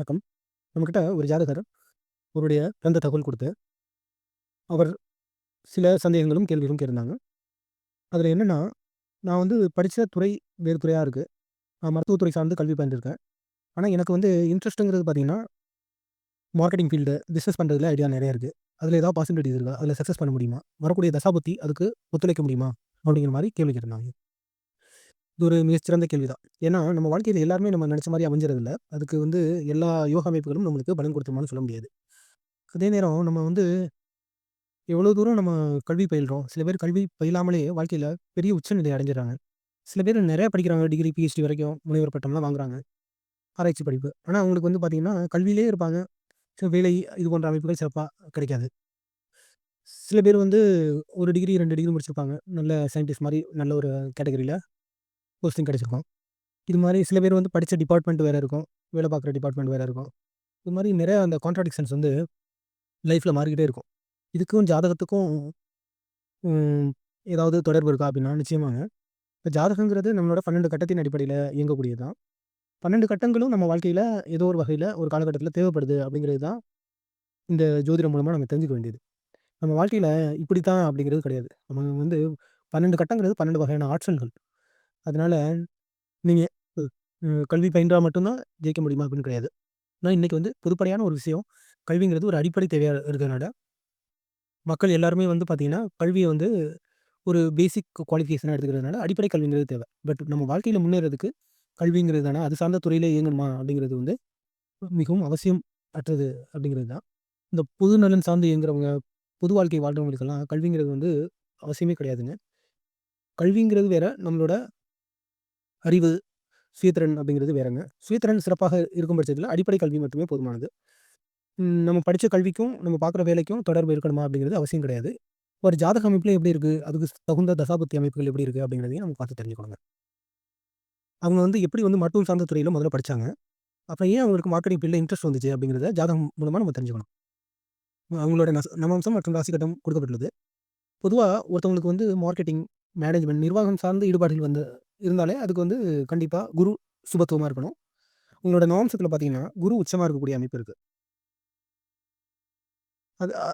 வணக்கம். நம்மக்கிட்ட ஒரு ஜாதகர் அவருடைய பிறந்த தகவல் கொடுத்து அவர் சில சந்தேகங்களும், கேள்விகளும் கேட்டிருந்தாங்க. அதில் என்னென்னா நான் வந்து படித்த துறை வேறு துறையாக இருக்குது நான் மருத்துவத்துறை சார்ந்து கல்வி பயின்றுருக்கேன். ஆனால் எனக்கு வந்து இன்ட்ரெஸ்ட்டுங்கிறது பார்த்தீங்கன்னா, மார்க்கெட்டிங் ஃபீல்டு, பிஸ்னஸ் பண்ணுறதுல ஐடியா நிறையா இருக்குது அதில் ஏதாவது பாசிபிலிட்டிஸ் இருக்கா? அதில் சக்ஸஸ் பண்ண முடியுமா? வரக்கூடிய தசாபத்தி அதுக்கு ஒத்துழைக்க முடியுமா? அப்படிங்கிற மாதிரி கேள்வி கேட்டிருந்தாங்க. இது ஒரு மிகச்சிறந்த கேள்வி தான். ஏன்னா, நம்ம வாழ்க்கையில் எல்லாருமே நம்ம நினச்ச மாதிரி அமைஞ்சிறதில்ல. அதுக்கு வந்து எல்லா யோக அமைப்புகளும் நம்மளுக்கு பலன் கொடுத்துருமான்னு சொல்ல முடியாது. அதே நேரம் நம்ம வந்து எவ்வளோ தூரம் நம்ம கல்வி பயில்கிறோம் சில பேர் கல்வி பயிலாமலே வாழ்க்கையில் பெரிய உச்சநிலை அடைஞ்சிடறாங்க சில பேர் நிறையா படிக்கிறாங்க. டிகிரி, பிஹெச்டி வரைக்கும் முனைவர் பட்டம்லாம் வாங்குறாங்க. ஆராய்ச்சி படிப்பு. ஆனால் அவங்களுக்கு வந்து பார்த்திங்கன்னா கல்வியிலேயே இருப்பாங்க. சில வேலை இது போன்ற அமைப்புகள் சிறப்பாக கிடைக்காது. சில பேர் வந்து ஒரு டிகிரி, ரெண்டு டிகிரி முடிச்சிருப்பாங்க. நல்ல சயின்டிஸ்ட் மாதிரி நல்ல ஒரு கேட்டகரியில் போஸ்டிங் கிடச்சிருக்கும் இது மாதிரி சில பேர் வந்து படித்த டிபார்ட்மெண்ட் வேறு இருக்கும். வேலை பார்க்குற டிபார்ட்மெண்ட் வேறு இருக்கும். இது மாதிரி நிறைய அந்த கான்ட்ராடிக்ஷன்ஸ் வந்து லைஃப்பில் மாறிக்கிட்டே இருக்கும். இதுக்கும் ஜாதகத்துக்கும் ஏதாவது தொடர்பு இருக்கா? அப்படின்னா நிச்சயமாக இப்போ ஜாதகங்கிறது நம்மளோட 12 கட்டத்தின் அடிப்படையில் இயங்கக்கூடியது தான். 12 கட்டங்களும் நம்ம வாழ்க்கையில் ஏதோ ஒரு வகையில் ஒரு காலகட்டத்தில் தேவைப்படுது அப்படிங்கிறது தான் இந்த ஜோதிடம் மூலமாக நம்ம தெரிஞ்சுக்க வேண்டியது. நம்ம வாழ்க்கையில் இப்படி தான் அப்படிங்கிறது கிடையாது. நம்ம வந்து 12 கட்டங்கிறது 12 வகையான ஆற்றல்கள். அதனால நீங்கள் கல்வி பயின்றால் மட்டும்தான் ஜெயிக்க முடியுமா? அப்படின்னு கிடையாது. ஆனால் இன்றைக்கி வந்து பொதுப்படையான ஒரு விஷயம். கல்விங்கிறது ஒரு அடிப்படை தேவையாக இருக்கிறதுனால மக்கள் எல்லாருமே வந்து பார்த்திங்கன்னா கல்வியை வந்து ஒரு பேசிக் குவாலிஃபிகேஷனாக எடுத்துக்கிறதுனால, அடிப்படை கல்விங்கிறது தேவை. பட் நம்ம வாழ்க்கையில் முன்னேறதுக்கு கல்விங்கிறது தானே அது சார்ந்த துறையில் இயங்கணுமா? அப்படிங்கிறது வந்து மிகவும் அவசியம் அற்றது அப்படிங்கிறது தான். இந்த பொது நலன் சார்ந்து இயங்குறவங்க, பொது வாழ்க்கை வாழ்றவங்களுக்கெல்லாம் கல்விங்கிறது வந்து அவசியமே கிடையாதுங்க. கல்விங்கிறது வேற, நம்மளோட அறிவு, சுயத்திறன் அப்படிங்கிறது வேறங்க. சுயத்திறன் சிறப்பாக இருக்கும் பட்சத்தில் அடிப்படை கல்வி மட்டுமே போதுமானது. நம்ம படித்த கல்விக்கும், நம்ம பார்க்குற வேலைக்கும் தொடர்பு இருக்கணுமா? அப்படிங்கிறது அவசியம் கிடையாது. ஒரு ஜாதக அமைப்பில் எப்படி இருக்குது அதுக்கு தகுந்த தசாபத்தி அமைப்புகள் எப்படி இருக்குது அப்படிங்கிறதையும் நம்ம பார்த்து தெரிஞ்சுக்கணுங்க. அவங்க வந்து எப்படி வந்து மருத்துவம் சார்ந்த துறையில் முதல்ல படிச்சாங்க? அப்புறம் ஏன் அவங்களுக்கு மார்க்கெட்டிங் பில்ல இன்ட்ரெஸ்ட் வந்துச்சு? அப்படிங்கிறத ஜாதகம் மூலமாக நம்ம தெரிஞ்சுக்கணும். அவங்களோட நஸ் நவம்சம் மற்றும் ராசிக்கட்டம் கொடுக்கப்பட்டுள்ளது. பொதுவாக ஒருத்தவங்களுக்கு வந்து மார்க்கெட்டிங், மேனேஜ்மெண்ட் நிர்வாகம் சார்ந்த ஈடுபாடுகள் வந்து இருந்தாலே அதுக்கு வந்து கண்டிப்பாக குரு சுபத்துவமாக இருக்கணும். உங்களோட நவம்சத்தில் பார்த்தீங்கன்னா, குரு உச்சமாக இருக்கக்கூடிய அமைப்பு இருக்குது அது அ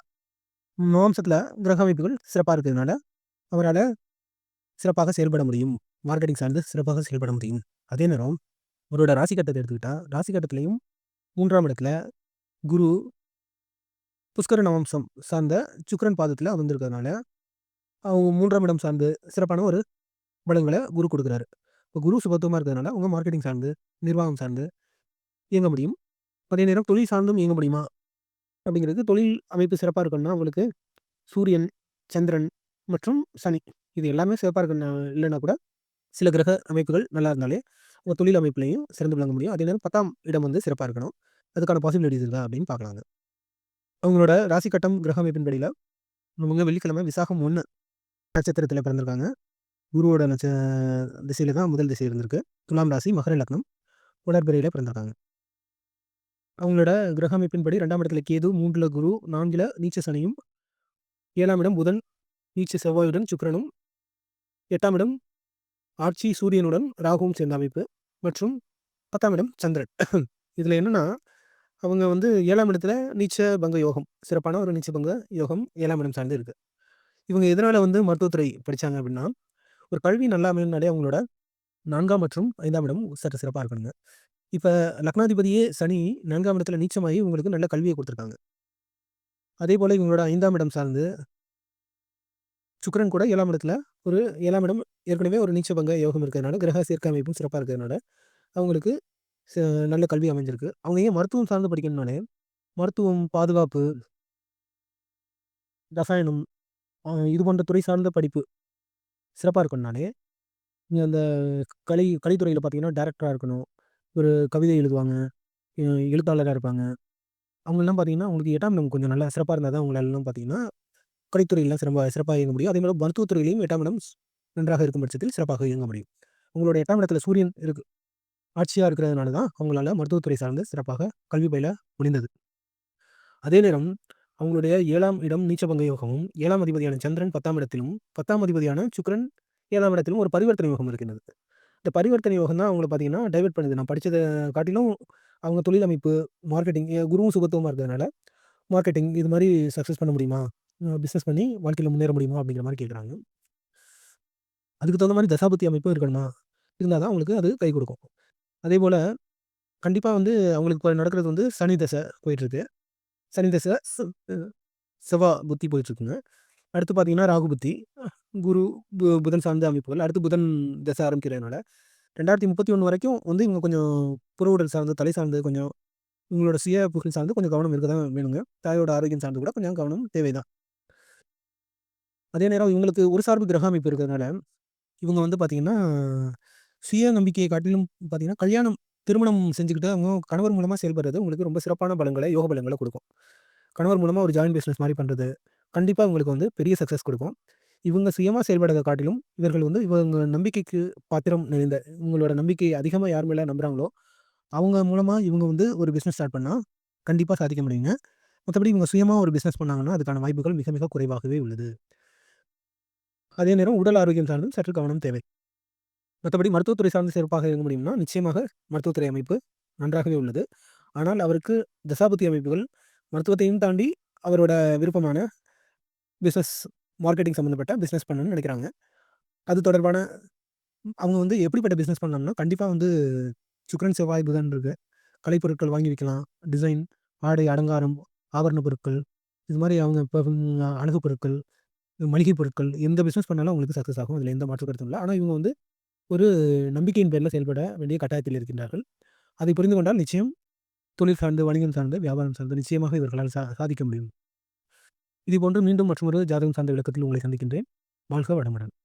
கிரக அமைப்புகள் சிறப்பாக இருக்கிறதுனால, அவரால் சிறப்பாக செயல்பட முடியும். மார்க்கெட்டிங் சார்ந்து சிறப்பாக செயல்பட முடியும். அதே நேரம் அவரோட ராசி கட்டத்தை எடுத்துக்கிட்டால் ராசி கட்டத்திலையும் மூன்றாம் இடத்துல குரு புஷ்கர நவம்சம் சார்ந்த சுக்கரன் பாதத்தில் அமர்ந்திருக்கிறதுனால, அவங்க மூன்றாம் இடம் சார்ந்து சிறப்பான ஒரு பலங்களை குரு கொடுக்குறாரு இப்போ குரு சுபத்துவமாக இருக்கிறதுனால, உங்கள் மார்க்கெட்டிங் சார்ந்து, நிர்வாகம் சார்ந்து இயங்க முடியும். அதே நேரம் தொழில் சார்ந்தும் இயங்க முடியுமா? அப்படிங்கிறது தொழில் அமைப்பு சிறப்பாக இருக்கணும்னா, உங்களுக்கு சூரியன், சந்திரன் மற்றும் சனி இது எல்லாமே சிறப்பாக இருக்கணும்னா இல்லைன்னா கூட, சில கிரக அமைப்புகள் நல்லா இருந்தாலே, உங்கள் தொழில் அமைப்புலையும் சிறந்து விளங்க முடியும். அதே நேரம் 10ஆம் இடம் வந்து சிறப்பாக இருக்கணும். அதுக்கான பாசிபிலிட்டிஸ் இருக்கா? அப்படின்னு பார்க்கலாங்க. அவங்களோட ராசி கட்டம் கிரக அமைப்பின்படியில, அவங்க வெள்ளிக்கிழமை விசாகம் ஒன்று நட்சத்திரத்தில் பிறந்திருக்காங்க. குருவோட நட்ச திசையில தான் முதல் திசை இருந்திருக்கு. துலாம் ராசி, மகர லக்னம், வளர்பிறையில பிறந்திருக்காங்க. அவங்களோட கிரக அமைப்பின்படி ரெண்டாம் இடத்துல கேது, மூன்றில் குரு, நான்கில நீச்ச சனியும், ஏழாம் இடம் புதன், நீச்ச செவ்வாயுடன் சுக்கிரனும், எட்டாம் இடம் ஆட்சி சூரியனுடன் ராகுவும் சேர்ந்த அமைப்பு மற்றும் 10ஆம் இடம் சந்திரன். இதில் என்னன்னா, அவங்க வந்து ஏழாம் இடத்துல நீச்ச பங்க யோகம். சிறப்பான ஒரு நீச்ச பங்க யோகம் ஏழாம் இடம் சார்ந்து இருக்கு. இவங்க எதனால வந்து மருத்துவத்துறை படிச்சாங்க அப்படின்னா, ஒரு கல்வி நல்லா அமையணும்னாலே அவங்களோட நான்காம் மற்றும் ஐந்தாம் இடம் சற்று சிறப்பாக இருக்கணுங்க. இப்போ லக்னாதிபதியே சனி நான்காம் இடத்துல நீச்சமாகி உங்களுக்கு நல்ல கல்வியை கொடுத்துருக்காங்க அதே போல் இவங்களோட ஐந்தாம் இடம் சார்ந்து சுக்கரன் கூட ஏழாம் இடத்துல ஒரு ஏழாம் இடம் ஏற்கனவே ஒரு நீச்ச பங்க யோகம் இருக்கிறதுனால, கிரக சேர்க்கை அமைப்பும் சிறப்பாக இருக்கிறதுனால, அவங்களுக்கு ச நல்ல கல்வி அமைஞ்சிருக்கு. அவங்க ஏன் மருத்துவம் சார்ந்து படிக்கணும்னாலே, மருத்துவம், பாதுகாப்பு ரசாயனம், இது போன்ற துறை சார்ந்த படிப்பு சிறப்பாக இருக்கணும்னாலே, நீங்கள் அந்த கலை கலைத்துறையில் பார்த்தீங்கன்னா, டேரக்டராக இருக்கணும். ஒரு கவிதை எழுதுவாங்க, எழுத்தாளராக இருப்பாங்க. அவங்கெல்லாம் பார்த்தீங்கன்னா, உங்களுக்கு 8ஆம் இடம் கொஞ்சம் நல்லா சிறப்பாக இருந்தால் தான் அவங்களெல்லாம் பார்த்தீங்கன்னா, கலைத்துறையெல்லாம் சிறப்பாக சிறப்பாக இயங்க முடியும். அதே மாதிரி மருத்துவத்துறையிலையும் 8ஆம் இடம் நன்றாக இருக்கும் பட்சத்தில் சிறப்பாக இயங்க முடியும். உங்களோட எட்டாம் இடத்துல சூரியன் இருக்கு. ஆட்சியாக இருக்கிறதுனால தான் அவங்களால மருத்துவத்துறை சார்ந்து சிறப்பாக கல்வி பயில முடிந்தது. அதே நேரம் அவங்களுடைய ஏழாம் இடம் நீச்சபங்க யோகமும், ஏழாம் அதிபதியான சந்திரன் 10ஆம் இடத்திலும், 10ஆம் அதிபதியான சுக்கரன் ஏழாம் இடத்திலும் ஒரு பரிவர்த்தனை யோகம் இருக்கின்றது. இந்த பரிவர்த்தனை யோகம் தான் அவங்கள பார்த்தீங்கன்னா, டைவெர்ட் பண்ணுது. நான் படித்ததை காட்டிலும் அவங்க தொழில் அமைப்பு, மார்க்கெட்டிங் குருவும் சுபத்துவமாக இருக்கிறதுனால, மார்க்கெட்டிங் இது மாதிரி சக்ஸஸ் பண்ண முடியுமா? பிஸ்னஸ் பண்ணி வாழ்க்கையில் முன்னேற முடியுமா? அப்படிங்கிற மாதிரி கேட்குறாங்க. அதுக்கு தகுந்த மாதிரி தசாபத்தி அமைப்பும் இருக்கணுமா? இருந்தால் தான் அவங்களுக்கு அது கை கொடுக்கும் அதே போல் கண்டிப்பாக வந்து அவங்களுக்கு நடக்கிறது வந்து சனி தசை போயிட்டுருக்கு. சனி தசை செவ்வா புத்தி போயிட்டுருக்குங்க. அடுத்து பார்த்தீங்கன்னா, ராகு புத்தி, குரு, பு புதன் சார்ந்த அமைப்புகள். அடுத்து புதன் தசை ஆரம்பிக்கிறதுனால 2031 வரைக்கும் வந்து இவங்க கொஞ்சம் புற உடல் சார்ந்து, தலை சார்ந்து கொஞ்சம் இவங்களோட சுய புகழ் சார்ந்து கொஞ்சம் கவனம் இருக்க தான் வேணுங்க. தாயோட ஆரோக்கியம் சார்ந்து கூட கொஞ்சம் கவனம் தேவைதான். அதே நேரம் இவங்களுக்கு ஒரு சார்பு கிரக அமைப்பு இருக்கிறதுனால, இவங்க வந்து பார்த்தீங்கன்னா, சுய நம்பிக்கையை காட்டிலும் பார்த்தீங்கன்னா, கல்யாணம் திருமணம் செஞ்சுக்கிட்டு அவங்க கணவர் மூலமாக செயல்படுறது உங்களுக்கு ரொம்ப சிறப்பான பலங்களை யோக பலங்களை கொடுக்கும் கணவர் மூலமாக ஒரு ஜாயின் பிஸ்னஸ் மாதிரி பண்ணுறது கண்டிப்பாக உங்களுக்கு வந்து பெரிய சக்சஸ் கொடுக்கும் இவங்க சுயமாக செயல்படுறதை காட்டிலும், இவர்கள் வந்து இவங்க நம்பிக்கைக்கு பாத்திரம் நிறைந்த இவங்களோட நம்பிக்கை அதிகமாக யார் மேலே நம்புகிறாங்களோ அவங்க மூலமாக இவங்க வந்து ஒரு பிஸ்னஸ் ஸ்டார்ட் பண்ணால் கண்டிப்பாக சாதிக்க முடியுங்க. மற்றபடி இவங்க சுயமாக ஒரு பிஸ்னஸ் பண்ணாங்கன்னா, அதுக்கான வாய்ப்புகள் மிக மிக குறைவாகவே உள்ளது. அதே நேரம் உடல் ஆரோக்கியம் சார்ந்தும் சற்று கவனம் தேவை. மற்றபடி மருத்துவத்துறை சார்ந்த சிறப்பாக இருக்க முடியும்னா, நிச்சயமாக மருத்துவத்துறை அமைப்பு நன்றாகவே உள்ளது. ஆனால் அவருக்கு தசாபதி அமைப்புகள் மருத்துவத்தையும் தாண்டி அவரோட விருப்பமான பிஸ்னஸ் மார்க்கெட்டிங் சம்மந்தப்பட்ட பிஸ்னஸ் பண்ணணும்னு நினைக்கிறாங்க அது தொடர்பான அவங்க வந்து எப்படிப்பட்ட பிஸ்னஸ் பண்ணலாம்னா, கண்டிப்பாக வந்து சுக்ரன் செவ்வாய், புதன் இருக்கு. கலைப்பொருட்கள் வாங்கி வைக்கலாம் டிசைன், ஆடை, அலங்காரம், ஆபரண பொருட்கள், இது மாதிரி அவங்க இப்போ அழகு பொருட்கள், மளிகை பொருட்கள் எந்த பிஸ்னஸ் பண்ணாலும் அவங்களுக்கு சக்சஸ் ஆகும். அதில் எந்த மாற்று கருத்தும் இல்லை ஆனால் இவங்க வந்து ஒரு நம்பிக்கையின் பேரில் செயல்பட வேண்டிய கட்டாயத்தில் இருக்கின்றார்கள். அதை புரிந்து கொண்டால் நிச்சயம் தொழில் சார்ந்து, வணிகம் சார்ந்து, வியாபாரம் சார்ந்து நிச்சயமாக இவர்களால் சா சாதிக்க முடியும். இதுபோன்று மீண்டும் மற்றொரு ஜாதகம் சார்ந்த விளக்கத்தில் உங்களை சந்திக்கின்றேன். வாழ்க வளமுடன்.